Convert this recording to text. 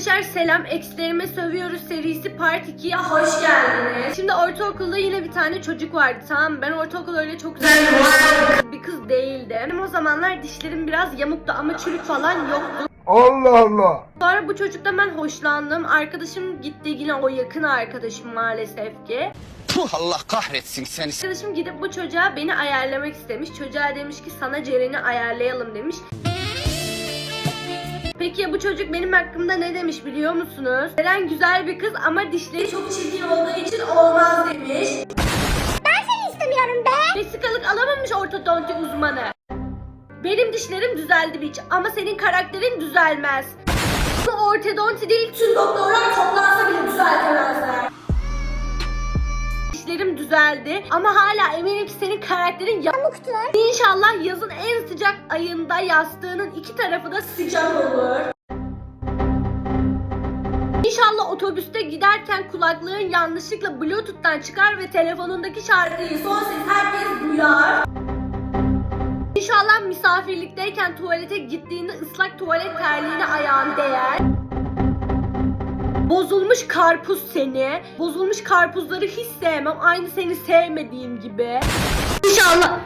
Arkadaşlar selam eksilerime sövüyoruz serisi part 2'ye hoş geldiniz. Şimdi ortaokulda yine bir tane çocuk vardı tamam? Ben ortaokul öyle çok güzel bir kız değildim. Benim o zamanlar dişlerim biraz yamuktu ama çürük falan yoktu. Allah Allah. Sonra bu çocuktan ben hoşlandım. Arkadaşım gitti yine o yakın arkadaşım maalesef ki. Puh Allah kahretsin seni. Arkadaşım gidip bu çocuğa beni ayarlamak istemiş. Çocuğa demiş ki sana Ceren'i ayarlayalım demiş. Peki ya bu çocuk benim hakkımda ne demiş biliyor musunuz? Ceren güzel bir kız ama dişleri çok çirkin olduğu için olmaz demiş. Ben seni istemiyorum be. Vesikalık alamamış ortodonti uzmanı. Benim dişlerim düzeldi biç ama senin karakterin düzelmez. Bu ortodonti değil tüm doktorlar toplansa bile düzeltemezler. Düzeldi ama hala eminim ki senin karakterin Yamuktur. İnşallah yazın en sıcak ayında yastığının iki tarafı da sıcak olur. İnşallah otobüste giderken kulaklığın yanlışlıkla bluetooth'tan çıkar ve telefonundaki şarkıyı son ses herkes duyar. İnşallah misafirlikteyken tuvalete gittiğinde ıslak tuvalet terliğine ayağın değer. Bozulmuş karpuz seni. Bozulmuş karpuzları hiç sevmem. Aynı seni sevmediğim gibi. İnşallah